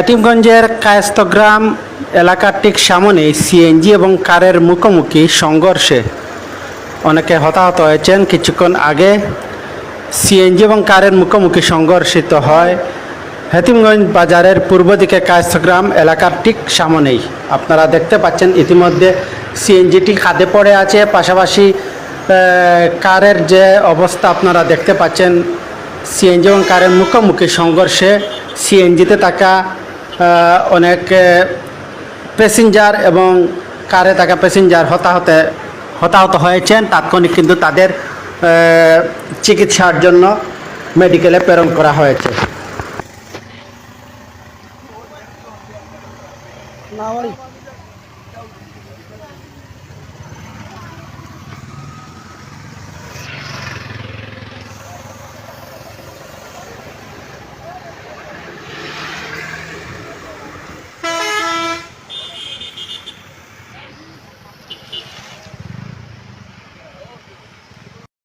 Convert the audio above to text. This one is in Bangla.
এতিমগঞ্জের কায়স্তগ্রাম এলাকার ঠিক সামনে সিএনজি এবং কারের মুখোমুখি সংঘর্ষে অনেকে হতাহত হয়েছেন। কিছুক্ষণ আগে সিএনজি এবং কারের মুখোমুখি সংঘর্ষিত হয়। হেতিমগঞ্জ বাজারের পূর্ব দিকে কায়স্তগ্রাম এলাকার ঠিক সামনেই। আপনারা দেখতে পাচ্ছেন ইতিমধ্যে সিএনজিটি খাদে পড়ে আছে। পাশাপাশি কারের যে অবস্থা আপনারা দেখতে পাচ্ছেন, সিএনজি এবং কারের মুখোমুখি সংঘর্ষে সিএনজিতে থাকা অনেক প্যাসেঞ্জার এবং কারে থাকা প্যাসেঞ্জার হতাহতে, হতাহত হয়েছেন। তাৎক্ষণিক কিন্তু তাদের চিকিৎসার জন্য মেডিকেলে প্রেরণ করা হয়েছে। না